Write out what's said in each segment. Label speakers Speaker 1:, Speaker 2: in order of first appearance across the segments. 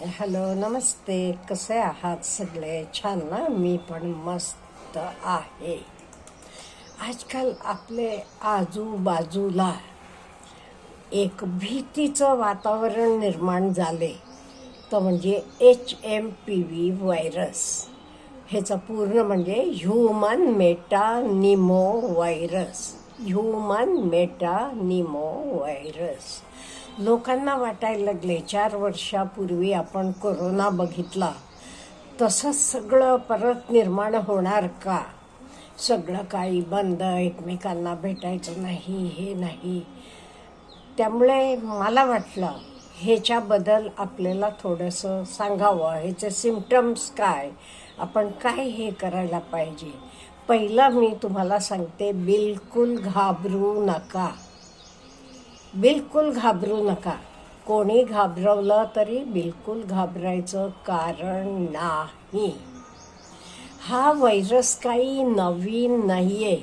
Speaker 1: Hello नमस्ते. कसे आहात सगळे? छान ना? मी पण मस्त आहे. आजकाल आपले आजूबाजूला एक भीतीचं वातावरण निर्माण झाले. तर म्हणजे H M P V virus ह्याचं पूर्ण म्हणजे ह्युमन मेटा निमो व्हायरस ह्युमन मेटा निमो व्हायरस लोकांना वाटायला लागले चार वर्षापूर्वी आपण कोरोना बघितला. तसंच सगळं परत निर्माण होणार का? सगळं काही बंद एकमेकांना भेटायचं नाही हे नाही. त्यामुळे मला वाटलं ह्याच्याबद्दल आपल्याला थोडंसं सांगावं. ह्याचे सिमटम्स काय? आपण काय हे करायला पाहिजे? पहिलं मी तुम्हाला सांगते बिलकुल घाबरू नका. बिलकुल घाबरू नका. कोणी घाबरवलं तरी बिलकुल घाबरायचं कारण नाही. हा व्हायरस काही नवीन नाही आहे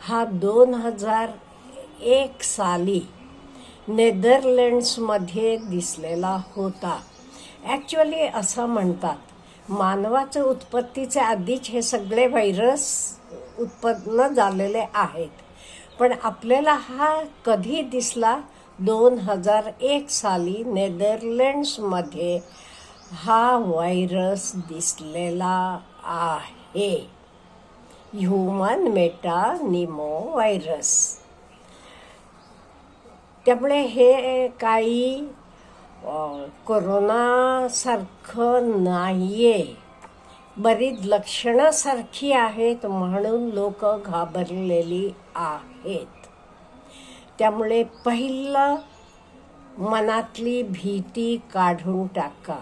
Speaker 1: हा दोन हजार एक साली नेदरलँड्समध्ये दिसलेला होता. ॲक्च्युली असं म्हणतात मानवाचं उत्पत्तीचे आधीच हे सगळे व्हायरस उत्पन्न झालेले आहेत. पण आपल्याला हा कधी दिसला? दोन हजार एक साली नेदरलँड्समध्ये हा व्हायरस दिसलेला आहे. ह्युमन मेटा निमो व्हायरस त्यामुळे हे काही कोरोनासारखं नाही आहे बरीच लक्षणासारखी आहेत म्हणून लोक घाबरलेली आहेत. त्यामुळे पहिलं मनातली भीती काढून टाका.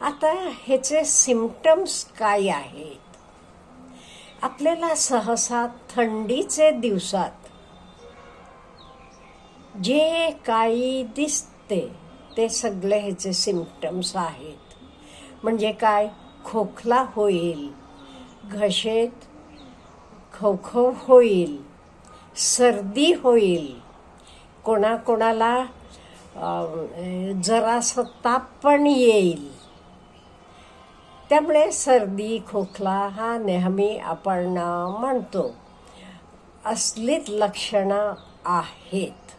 Speaker 1: आता ह्याचे सिमटम्स काय आहेत? आपल्याला सहसा थंडीचे दिवसात जे काही दिसते ते सगळे ह्याचे सिमटम्स आहेत. म्हणजे काय? खोखला होईल. घशेत खवखव होईल. सर्दी होईल. कोणाकोणाला जरासं ताप पण येईल. त्यामुळे सर्दी खोकला हा नेहमी आपण म्हणतो. असलीच लक्षणं आहेत.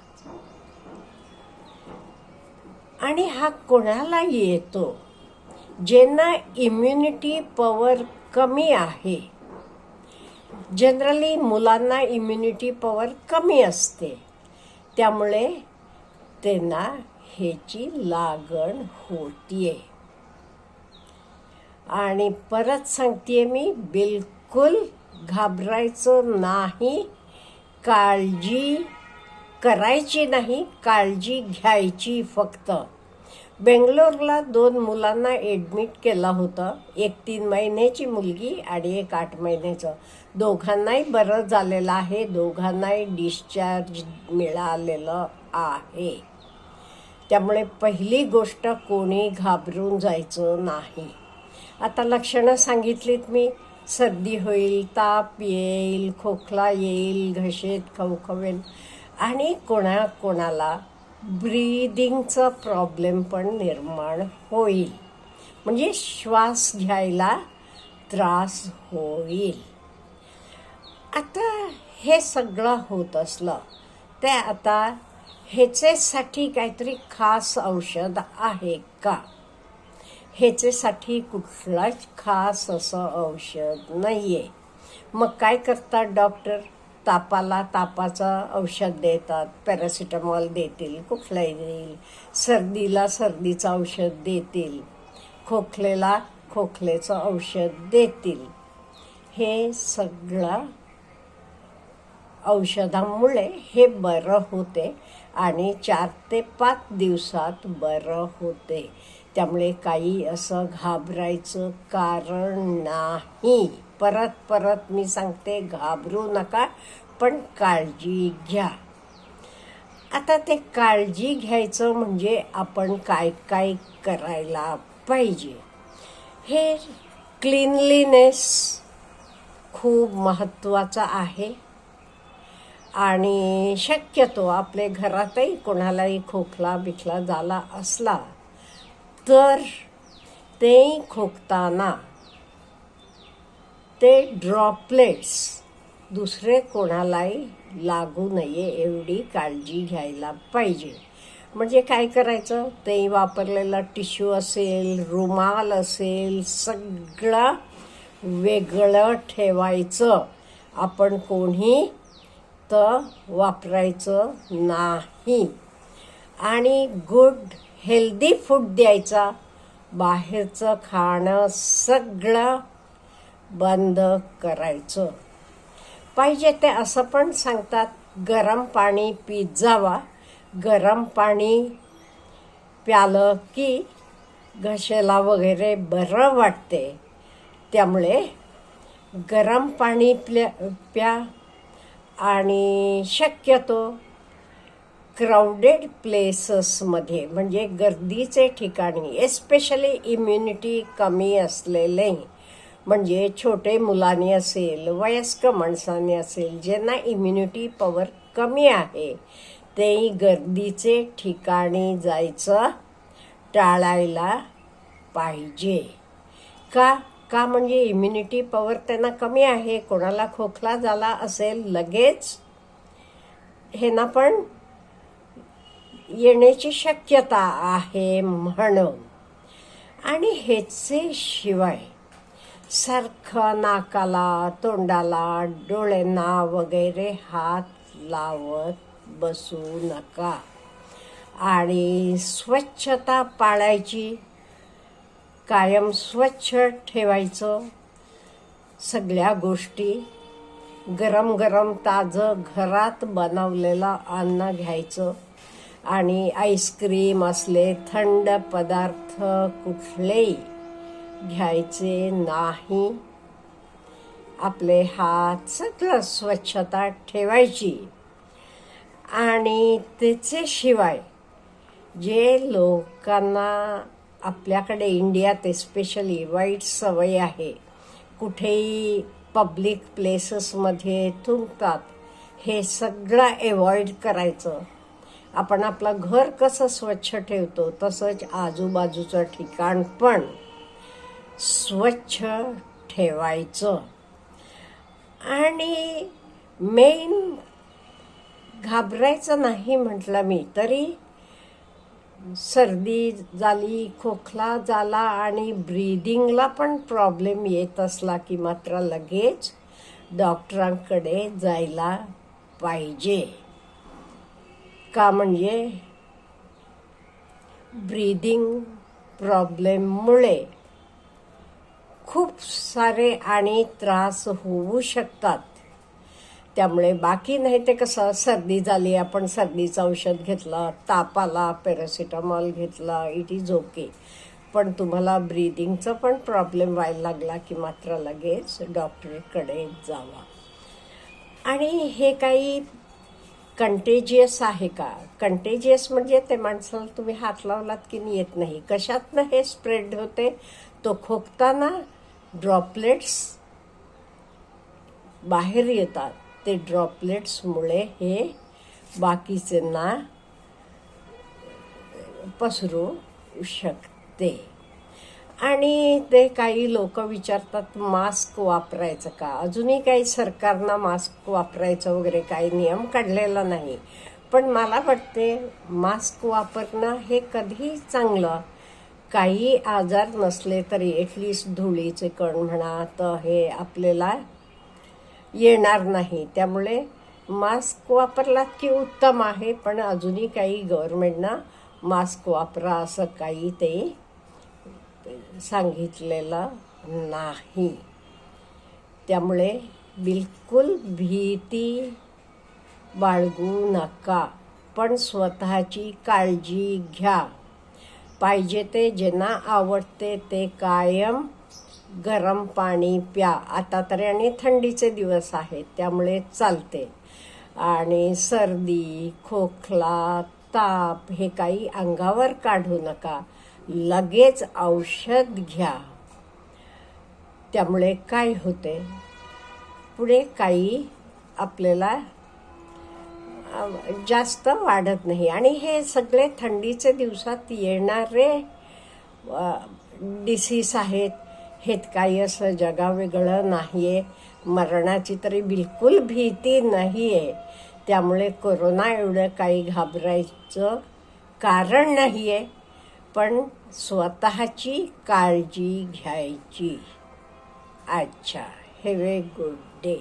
Speaker 1: आणि हा कोणाला येतो? ज्यांना इम्युनिटी पॉवर कमी आहे. जनरली मुलांना इम्युनिटी पॉवर कमी असते. त्यामुळे त्यांना ह्याची लागण होतीये. आणि परत सांगते मी बिलकुल घाबरायचं नाही काळजी करायची नाही काळजी घ्यायची फक्त. बेंगलोरला दोन मुलांना ॲडमिट केलं होतं. एक तीन महिन्याची मुलगी आणि एक आठ महिन्याचं. दोघांनाही बरं झालेलं आहे. दोघांनाही डिस्चार्ज मिळालेलं आहे. त्यामुळे पहिली गोष्ट कोणी घाबरून जायचं नाही. आता लक्षणं सांगितलीत मी. सर्दी होईल ताप येईल खोकला येईल घशेत खवखवेल आणि कोणा कोणाला ब्रीदिंगचा प्रॉब्लेम पण निर्माण होईल. म्हणजे श्वास घ्यायला त्रास होईल. आता हे सगळं होत असलं ते आता ह्याचेसाठी काहीतरी खास औषध आहे का? ह्याचेसाठी कुठलाच खास असं औषध नाही आहे मग काय करतात डॉक्टर? तापाला तापाचं औषध देतात पॅरासिटामॉल देतील कुठलाही. देईल सर्दीला सर्दीचं औषध देतील खोकलेला खोकलेचं औषध देतील. हे सगळं औषधामुळे हे बरं होते आणि चार ते पाच दिवसात बरं होते. त्यामुळे काही असं घाबरायचं कारण नाही. परत परत मी सांगते घाबरू नका पण काळजी घ्या. आता ते काळजी घ्यायचं म्हणजे आपण काय काय करायला पाहिजे. हे क्लिनलीनेस खूप महत्त्वाचं आहे. आणि शक्यतो आपल्या घरातही कोणालाही खोकला बिखला झाला असला तर तेही खोकताना ते ड्रॉपलेट्स. दुसरे कोणालाही लागू नये एवढी काळजी घ्यायला पाहिजे. म्हणजे काय करायचं? ते वापरलेला टिश्यू असेल रुमाल असेल सगळं वेगळं ठेवायचं. आपण कोणी तर वापरायचं नाही. आणि गुड हेल्दी फूड द्यायचा. बाहेरचं खाणं सगळं बंद करायचं. पाहिजे ते असं पण सांगतात गरम पाणी पीत जावा. गरम पाणी प्यालं की घशेला वगैरे बरं वाटते. त्यामुळे गरम पाणी प्ल्या प्या आणि शक्यतो क्राऊडेड प्लेसेसमध्ये म्हणजे गर्दीचे ठिकाणी एस्पेशली इम्युनिटी कमी असलेले. म्हणजे छोटे मुलांनी असेल वयस्क माणसांनी असेल ज्यांना इम्युनिटी पॉवर कमी आहे तेही गर्दीचे ठिकाणी जायचं टाळायला पाहिजे. का? का म्हणजे इम्युनिटी पॉवर त्यांना कमी आहे? कोणाला खोकला झाला असेल लगेच? हे ना पण येण्याची शक्यता आहे म्हणून. आणि ह्याचे शिवाय सारखं नाकाला तोंडाला डोळ्यांना वगैरे हात लावत बसू नका. आणि स्वच्छता पाळायची कायम स्वच्छ ठेवायचं. सगळ्या गोष्टी गरम गरम ताजं घरात बनवलेलं अन्न घ्यायचं. आणि आईस्क्रीम असले थंड पदार्थ कुठलेही घ्यायचे नाही. आपले हात सगळं स्वच्छता ठेवायची. आणि त्याचे शिवाय जे लोकांना आपल्याकडे इंडियात स्पेशली वाईट सवय आहे कुठेही पब्लिक प्लेसेसमध्ये थुंकतात हे सगळं एवॉइड करायचं. आपण आपलं घर कसं स्वच्छ ठेवतो तसंच आजूबाजूचं ठिकाण पण. स्वच्छ ठेवायचं. आणि मेन घाबरायचं नाही म्हटलं मी तरी सर्दी झाली खोकला झाला आणि ब्रीदिंगला पण प्रॉब्लेम येत असला की मात्र लगेच डॉक्टरांकडे जायला पाहिजे. का म्हणजे ब्रीदिंग प्रॉब्लेममुळे खूप सारे आणि त्रास होऊ शकतात. त्यामुळे बाकी नाही ते कसं सर्दी झाली आपण सर्दीचं औषध घेतलं ताप आला पॅरासिटामॉल घेतला इट इज ओके पण तुम्हाला ब्रीदिंगचा पण प्रॉब्लेम व्हायला लागला की मात्र लगेच डॉक्टरकडे जावा. आणि हे काही कंटेजियस आहे का? कंटेजियस म्हणजे ते माणसाला तुम्ही हात लावलात की येत नाही. कशातनं हे स्प्रेड होते? तो खोकताना ड्रॉपलेट्स बाहेर येतात. ते ड्रॉपलेट्समुळे हे बाकीच्यांना पसरू शकते. आणि ते काही लोक विचारतात मास्क वापरायचं का? अजूनही काही सरकारनं मास्क वापरायचं वगैरे काही नियम काढलेला नाही. पण मला वाटते मास्क वापरणं हे कधीही चांगलं काही आजार नसले तरी एटलिस्ट धुळीचे कण म्हणा तर हे आपल्याला येणार नाही. त्यामुळे मास्क वापरलात की उत्तम आहे पण अजूनही काही गव्हर्मेंटनं मास्क वापरा असं काही ते सांगितलेलं नाही. त्यामुळे बिलकुल भीती बाळगू नका पण स्वतःची काळजी घ्या. पाहिजे ते ज्यांना आवडते ते कायम गरम पाणी प्या. आता तरी आणि थंडीचे दिवस आहेत त्यामुळे चालते. आणि सर्दी खोकला ताप हे काही अंगावर काढू नका. लगेच औषध घ्या. त्यामुळे काय होते? पुढे काही आपल्याला जास्त वाढत नाही. आणि हे सगळे थंडीचे दिवसात येणारे डिसीस आहेत. हेत काही असं जगावेगळं नाही आहे मरणाची तरी बिलकुल भीती नाही आहे त्यामुळे कोरोना एवढं काही घाबरायचं कारण नाही आहे पण स्वतःची काळजी घ्यायची. अच्छा हॅव ए गुड डे